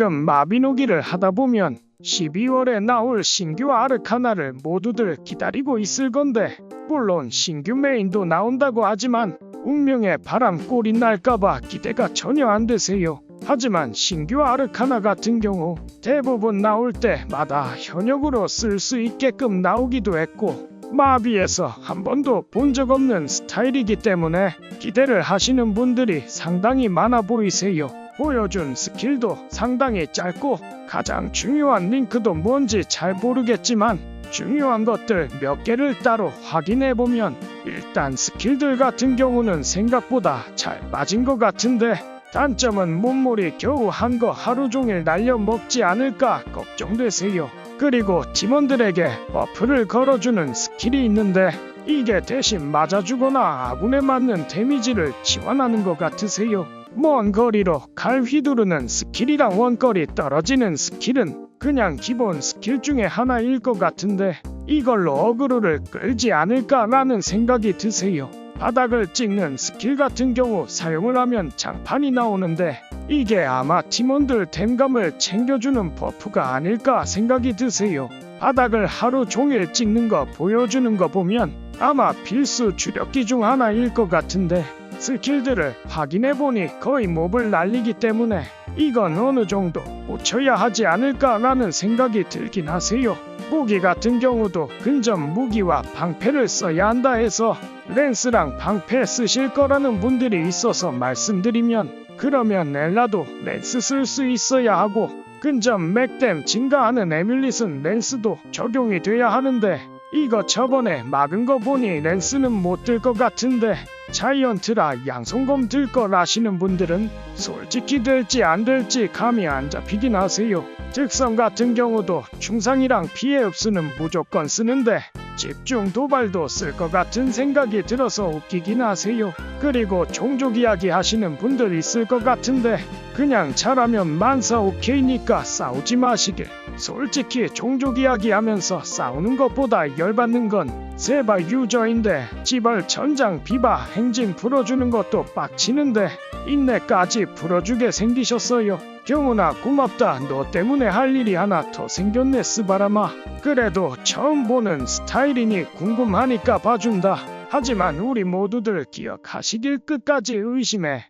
지금 마비노기를 하다 보면 12월에 나올 신규 아르카나를 모두들 기다리고 있을 건데 물론 신규 메인도 나온다고 하지만 운명의 바람 꼴이 날까봐 기대가 전혀 안 되세요. 하지만 신규 아르카나 같은 경우 대부분 나올 때마다 현역으로 쓸 수 있게끔 나오기도 했고 마비에서 한 번도 본 적 없는 스타일이기 때문에 기대를 하시는 분들이 상당히 많아 보이세요. 보여준 스킬도 상당히 짧고 가장 중요한 링크도 뭔지 잘 모르겠지만 중요한 것들 몇 개를 따로 확인해 보면 일단 스킬들 같은 경우는 생각보다 잘 맞은 것 같은데 단점은 몸놀이 겨우 한 거 하루 종일 날려 먹지 않을까 걱정되세요. 그리고 팀원들에게 버프를 걸어주는 스킬이 있는데 이게 대신 맞아주거나 아군에 맞는 데미지를 지원하는 것 같으세요. 먼 거리로 칼 휘두르는 스킬이랑 원거리 떨어지는 스킬은 그냥 기본 스킬 중에 하나일 것 같은데 이걸로 어그로를 끌지 않을까라는 생각이 드세요. 바닥을 찍는 스킬 같은 경우 사용을 하면 장판이 나오는데 이게 아마 팀원들 댐감을 챙겨주는 버프가 아닐까 생각이 드세요. 바닥을 하루 종일 찍는 거 보여주는 거 보면 아마 필수 주력기 중 하나일 것 같은데 스킬들을 확인해 보니 거의 몹을 날리기 때문에 이건 어느 정도 고쳐야 하지 않을까라는 생각이 들긴 하세요. 무기 같은 경우도 근접 무기와 방패를 써야 한다 해서 렌스랑 방패 쓰실 거라는 분들이 있어서 말씀드리면 그러면 엘라도 렌스 쓸 수 있어야 하고 근접 맥댐 증가하는 에뮬릿은 렌스도 적용이 돼야 하는데 이거 저번에 막은 거 보니 렌스는 못 들 것 같은데 자이언트라 양손검 들 걸 아시는 분들은 솔직히 될지 안 될지 감이 안 잡히긴 하세요. 즉성 같은 경우도 중상이랑 피해 흡수는 무조건 쓰는데 집중 도발도 쓸 것 같은 생각이 들어서 웃기긴 하세요. 그리고 종족 이야기 하시는 분들 있을 것 같은데 그냥 잘하면 만사 오케이니까 싸우지 마시길. 솔직히 종족 이야기 하면서 싸우는 것보다 열받는 건 세바 유저인데 지발 전장 비바 행진 풀어주는 것도 빡치는데 인내까지 풀어주게 생기셨어요. 경훈아 고맙다. 너 때문에 할 일이 하나 더 생겼네 스바라마. 그래도 처음 보는 스타일이니 궁금하니까 봐준다. 하지만 우리 모두들 기억하시길 끝까지 의심해.